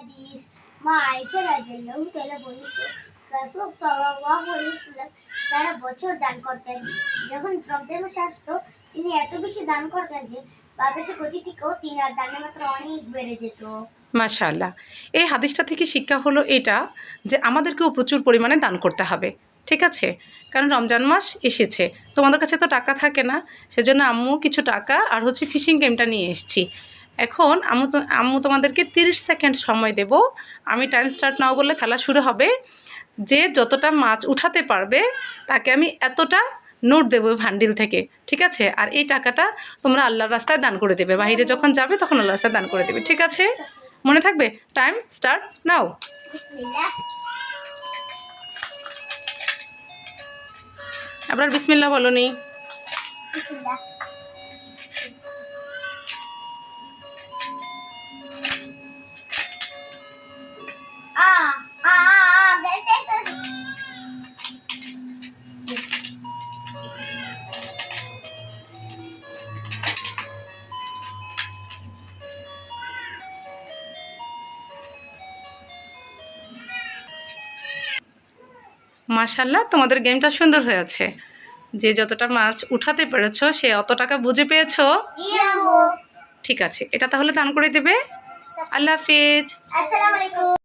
হাদিস মা রাদিয়াল্লাহু তাআলা বর্ণিত রাসূল সাল্লাল্লাহু আলাইহি ওয়াসাল্লাম সারা বছর দান করতেন যখন রমজান মাসে আসতো তিনি এত বেশি দান করতেন যে বাতাসে গতি থেকেও তিনার দানের মাত্রা অনেক বেড়ে যেত মাশাআল্লাহ এই হাদিসটা থেকে শিক্ষা হলো এটা যে আমাদেরকেও প্রচুর পরিমাণে দান করতে হবে ঠিক আছে কারণ রমজান মাস এসেছে তোমাদের কাছে তো টাকা থাকে না সেজন্য আম্মু কিছু টাকা আর হচ্ছে ফিশিং গেমটা নিয়ে এসেছি এখন আম্মু তো, আম্মু তোমাদেরকে তিরিশ সেকেন্ড সময় দেব। আমি টাইম স্টার্ট নাও বললে খেলা শুরু হবে। যে যতটা মাছ উঠাতে পারবে, তাকে আমি এতটা নোট দেবো ভান্ডিল থেকে, ঠিক আছে? আর এই টাকাটা তোমরা আল্লাহর রাস্তায় দান করে দেবে। বাহিরে যখন যাবে, তখন আল্লাহর রাস্তায় দান করে দেবে, ঠিক আছে? মনে থাকবে? টাইম স্টার্ট নাও। আপনার বিসমিল্লা বলো বলনি মাশাল্লাহ তোমাদের গেমটা সুন্দর হয়েছে। যে যতটা মাছ উঠাতে পেরেছ সে অত টাকা বুঝে পেয়েছ? ঠিক আছে এটা তাহলে দান করে দেবে। আল্লাহ হাফিজ।